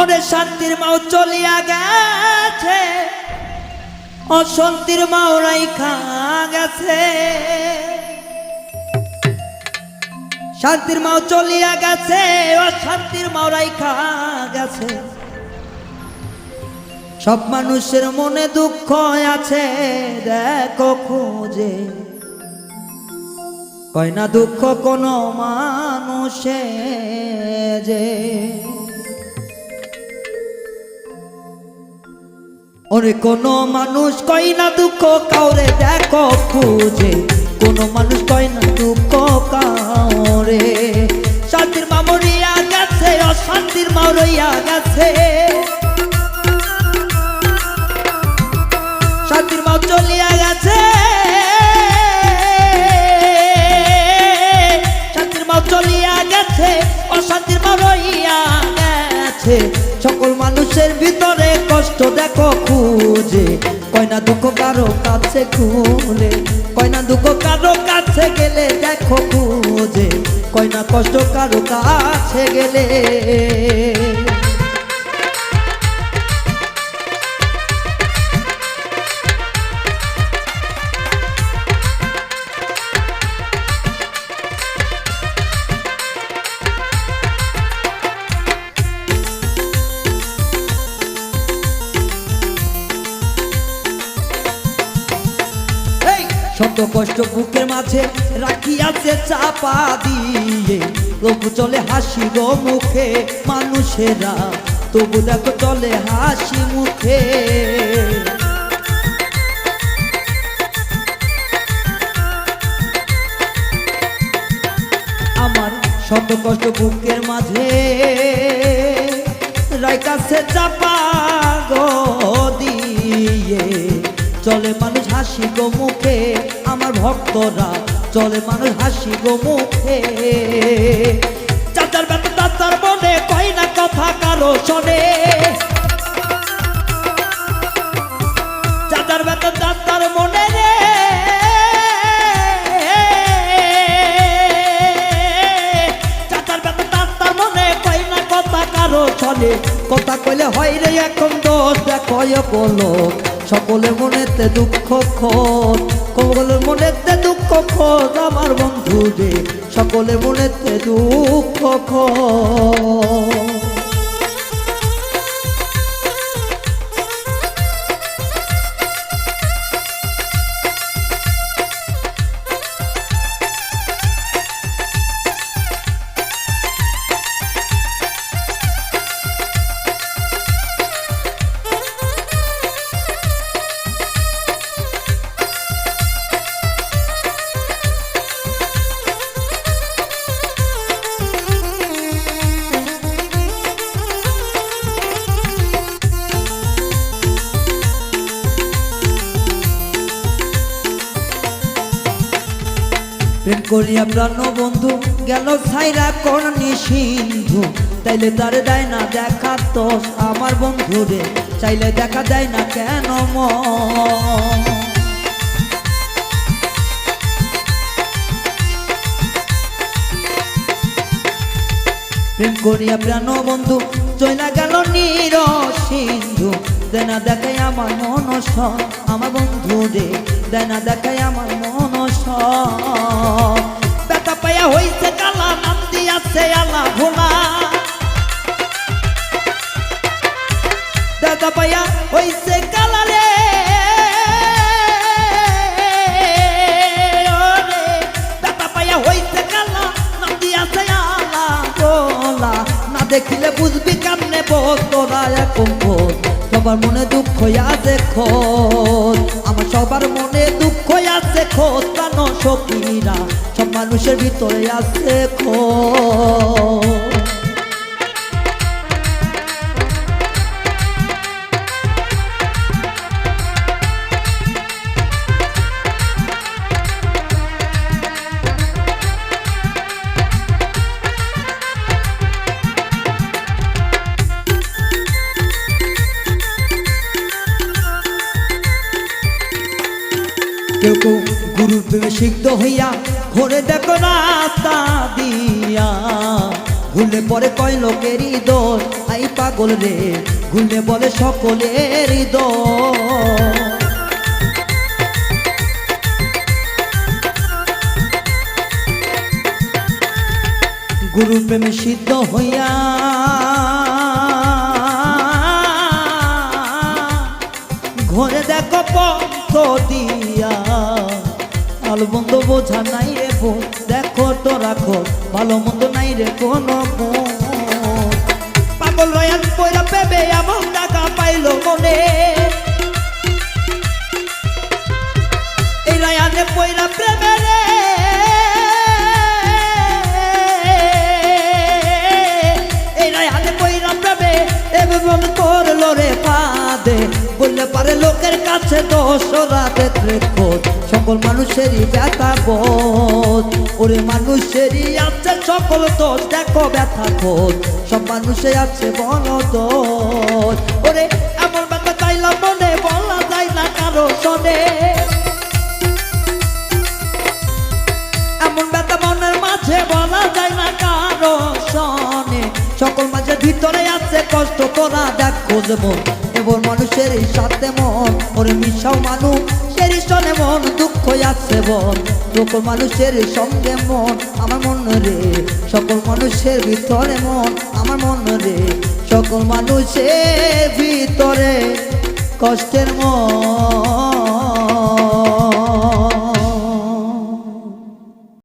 ওরে শান্তির মাও চলিয়া গেছে, অশান্তির মাও রাইখা গেছে। শান্তির মাও চলিয়া গেছে, অশান্তির মাও রাইখা গেছে। সব মানুষের মনে দুঃখ আছে, দেখো খোঁজে। কয় না দুঃখ কোনো মানুষে যে ওরে কোনো মানুষ কই না দুঃখ, কাউরে দেখো খুঁজে। কোনো মানুষ কই না দুঃখ কাউরে। শান্তির মা মরিয়া গেছে, অশান্তির মা রইয়া গেছে। সকল মানুষের ভিতরে কষ্ট দেখো খুঁজে। কয়না দুঃখ কারও কাছে খুলে কয়না দুঃখ কারও কাছে গেলে দেখো খুঁজে। কয়না কষ্ট কারও কাছে গেলে। শত কষ্ট বুকের মাঝে রাখিয়াছে চাপা দিয়ে। তবু চলে হাসি গো মুখে, মানুষেরা, তবু দেখো চলে হাসি মুখে। আমার শত কষ্ট বুকের মাঝে রাইকাছে চাপা গো চলে মানুষ হাসি গো মুখে, আমার ভক্তরা চলে মানুষ হাসি গো মুখে। চাচার বেটা দাদার মনে, কয় না কথা কারও শোনে। কথা কারও চলে কথা কইলে হয় রে এখন দোষ, দেখো বলো সকলে মনেতে দুঃখ খোঁজ, সকলের মনেতে দুঃখ খোঁজ, আমার বন্ধু যে সকলে মনেতে দুঃখ খোঁজ। প্রেম করিয়া প্রাণ বন্ধু, গেল ছাইরা করনি সিন্ধু। তাইলে তারে দেয় না দেখা তো আমার বন্ধু রে, চাইলে দেখা দেয় না কেন মন প্রেম করিয়া প্রাণ বন্ধু, চইলা গেল নির সিন্ধু। দেনা দেখাই আমার মনস আমার বন্ধু রে, দেনা দেখাই আমার মনস ব্যথা পাইয়া হইছে কালা নাম দিয়াছে আলা ভোলা। দাদা পাইয়া হইছে কালা রে। দাদা পাইয়া হইছে কালা নাম দিয়াছে আলা ভোলা। না দেখিলে বুঝবি কামনে বোধ তোরা এখন বোধ সবার মনে দুঃখ আছে খোঁজ। আমার সবার মনে দুঃখ আছে প্রাণ সখীরা? সব মানুষের ভিতরে আছে খোঁজ। কেউ কেউ গুরুর প্রেমে সিদ্ধ হইয়া, ঘরে দেখো রাস্তা দিয়া। ঘুরলে পরে কয় লোকেরই দোষ আই পাগল রে ঘুরলে বলে সকলেরই দোষ গুরু প্রেমে সিদ্ধ হইয়া, ঘরে দেখো পথ ভালো মন্দ বোঝা নাই রে বোন দেখো তো রাখো, ভালো মন্দ নাই রে কোনো। পাগল রয়ান পয়রা পেবে এমন টাকা পাইলো মনে। এই রায়ানে পয়রা প্রেমে রে। এই রায়ানে পয়রা প্রেমে এবে মন করল রে পাদে বললে পারে লোকের কাছে দোষরা দেখলে খোঁজ সকল মানুষেরই ব্যথা বোধ। ওরে মানুষেরই আছে সকল দোষ, দেখো ব্যথা খোঁজ সব মানুষে আছে বল দোষ ওরে এমন ব্যথা চাইলাম মনে, বলা যায় না কারও শোনে। এমন ব্যথা মনের মাঝে, বলা যায় না কারও শনে। সকল মাঝে ভিতরে আছে কষ্ট, তোরা দেখ খুঁজবো এবং মানুষের সাথে মন, ওর মিশাও মানুষ সেরি সনে মন দুঃখ আছে বল সকল মানুষের সঙ্গে মন, আমার মন রে, সকল মানুষের ভিতরে মন, আমার মন রে। সকল মানুষের ভিতরে কষ্টের মন।